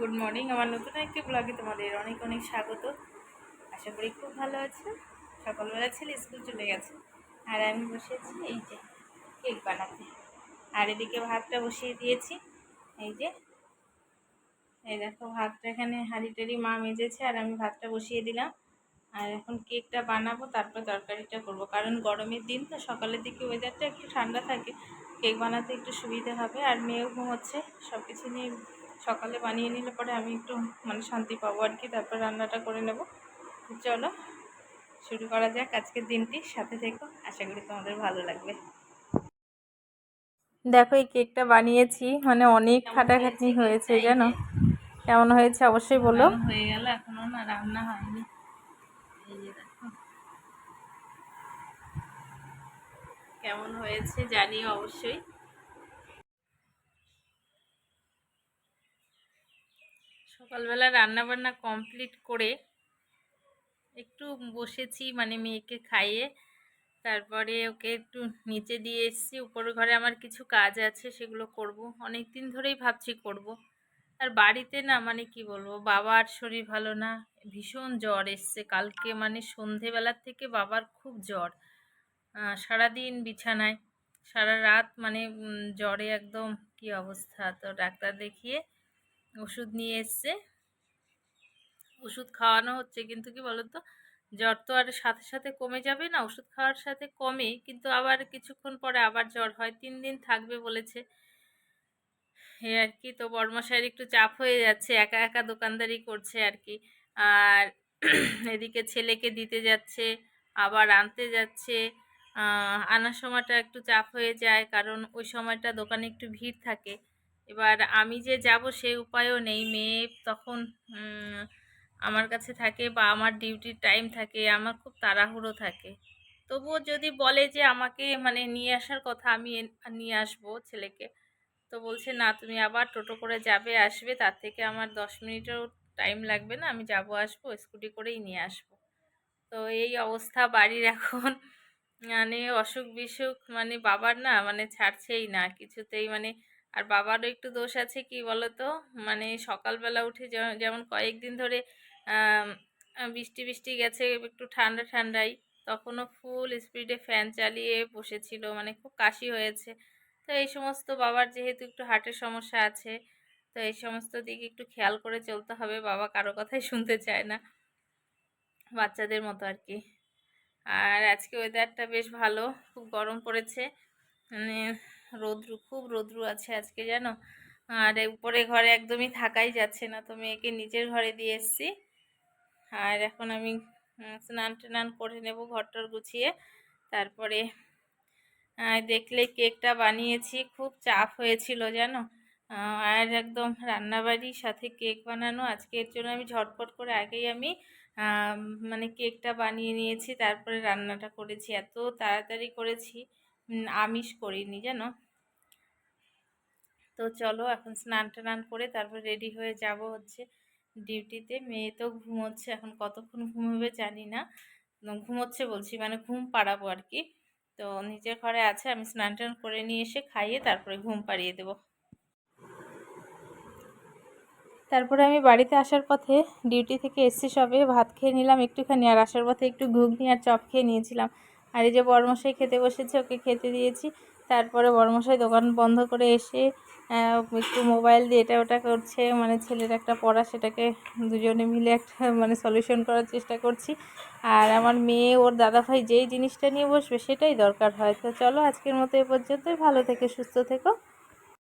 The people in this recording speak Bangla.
Good morning. আমার নতুন একটি ব্লগে তোমাদের অনেক অনেক স্বাগত। আশা করি খুব ভালো আছে। সকালবেলা ছেলে স্কুল চলে গেছে। আর আমি বসেছি এই যে কেক বানাতে। আর এদিকে ভাতটা বসিয়ে দিয়েছি। এই যে, এই দেখো ভাতটা এখানে হাঁড়ি টাড়ি মা মেজেছে আর আমি ভাতটা বসিয়ে দিলাম। আর এখন কেকটা বানাবো, তারপর তরকারিটা করব। কারণ গরমের দিন তো সকালের দিকে ওয়েদারটা একটু ঠান্ডা থাকে। কেক বানাতে একটু সুবিধা হবে। আর মেয়েও ঘুমোচ্ছে সব কিছু নিয়ে সকালে বানিয়ে নিলে পরে আমি একটু মানে শান্তি পাবো আর কি তারপর রান্নাটা করে নেব। চলো শুরু করা যাক আজকের দিনটি সাথে থেকো আশা করি তোমাদের ভালো লাগবে। দেখো এই কেকটা বানিয়েছি মানে অনেক খাটাখাটনি হয়েছে জানো? কেমন হয়েছে অবশ্যই বলো। হয়ে গেল এখনও না রান্না হয়নি। কেমন হয়েছে জানিও অবশ্যই। সকালবেলা রান্না বান্না কমপ্লিট করে একটু বসেছি মানে মেয়েকে খাইয়ে। তারপরে ওকে একটু নিচে দিয়ে এসেছি। উপরের ঘরে আমার কিছু কাজ আছে, সেগুলো করব। অনেক দিন ধরেই ভাবছি করব। আর বাড়িতে না মানে কি বলব, বাবার শরীর ভালো না, ভীষণ জ্বর এসছে। কালকে মানে সন্ধেবেলার থেকে বাবার খুব জ্বর। সারাদিন বিছানায়, সারা রাত মানে জ্বরে একদম কি অবস্থা? তো ডাক্তার দেখিয়ে ওষুধ নিয়ে এসছে। ওষুধ খাওয়ানো হচ্ছে, কিন্তু কি বলতো? জ্বর তো আর সাথে সাথে কমে যাবে না, ওষুধ খাওয়ার সাথে কমে, কিন্তু আবার কিছুক্ষণ পরে আবার জ্বর হয়, তিন দিন থাকবে বলেছে। এ আর কি, তো বর্মশাইয়ের একটু চাপ হয়ে যাচ্ছে, একা একা দোকানদারি করছে আর কি। আর এদিকে ছেলেকে দিতে যাচ্ছে, আবার আনতে যাচ্ছে। আনার সময়টা একটু চাপ হয়ে যায়, কারণ ওই সময়টা দোকানে একটু ভিড় থাকে। এবার আমি যে যাব সে উপায়ও নেই। মেয়ে তখন আমার কাছে থাকে বা আমার ডিউটির টাইম থাকে, আমার খুব তাড়াহুড়ো থাকে। তবুও যদি বলে যে আমাকে মানে নিয়ে আসার কথা, আমি নিয়ে আসব ছেলেকে, তো বলছে, না, তুমি আবার টোটো করে যাবে, আসবে, তার থেকে আমার দশ মিনিটও টাইম লাগবে না, আমি যাব, আসব, স্কুটি করেই নিয়ে আসব। তো এই অবস্থা বাড়ির এখন। মানে অসুখ বিসুখ মানে বাবার না মানে ছাড়ছেই না, কিছুতেই মানে আর বাবারও একটু দোষ আছে কি বলতো? মানে সকালবেলা উঠে যেমন কয়েকদিন ধরে বৃষ্টি বৃষ্টি গেছে, একটু ঠান্ডা ঠান্ডাই, তখনও ফুল স্পিডে ফ্যান চালিয়ে বসেছিল মানে খুব কাশি হয়েছে। তো এই সমস্ত বাবার যেহেতু একটু হার্টের সমস্যা আছে, তো এই সমস্ত দিকে একটু খেয়াল করে চলতে হবে, বাবা কারও কথাই শুনতে চায় না, বাচ্চাদের মতো আর কি। আর আজকে ওয়েদারটা বেশ ভালো, খুব গরম পড়েছে মানে রোদ্রু, খুব রোদ্রু আছে আজকে জানো? আর উপরে ঘরে একদমই থাকাই যাচ্ছে না। তো মেয়েকে নিচের ঘরে দিয়ে এসছি। আর এখন আমি স্নান টান করে নেব ঘরটর গুছিয়ে। তারপরে দেখলে কেকটা বানিয়েছি। খুব চাপ হয়েছিল জানো? আর একদম রান্নাবাড়ির সাথে কেক বানানো। আজকে এর জন্য আমি ঝটপট করে আগেই আমি মানে কেকটা বানিয়ে নিয়েছি। তারপরে রান্নাটা করেছি। এত তাড়াতাড়ি করেছি। আমিষ করিনি, জানো? তো চলো এখন স্নান টান করে তারপর রেডি হয়ে যাব হচ্ছে ডিউটিতে মেয়ে তো ঘুমোচ্ছে, এখন কতক্ষণ ঘুমোবে জানি না। ঘুমোচ্ছে বলছি মানে ঘুম পাড়াবো আর কি। তো নিজের ঘরে আছে, আমি স্নান টান করে নিয়ে এসে খাইয়ে তারপরে ঘুম পাড়িয়ে দেবো। তারপরে আমি বাড়িতে আসার পথে ডিউটি থেকে এসছি সবে, ভাত খেয়ে নিলাম একটুখানি, আর আসার পথে একটু ঘুগনি আর চপ খেয়ে নিয়েছিলাম। আর এই যে বড়মশাই খেতে বসেছে, ওকে খেতে দিয়েছি। তারপরে বড়মশাই দোকান বন্ধ করে এসে একটু মোবাইল দিয়ে এটা ওটা করছে। মানে ছেলের একটা পড়া, সেটাকে দুজনে মিলে একটা মানে সলিউশন করার চেষ্টা করছি। আর আমার মেয়ে, ওর দাদাভাই যেই জিনিসটা নিয়ে বসবে, সেটাই দরকার হয়। তো চলো আজকের মতো এ পর্যন্তই। ভালো থেকে, সুস্থ থেকো।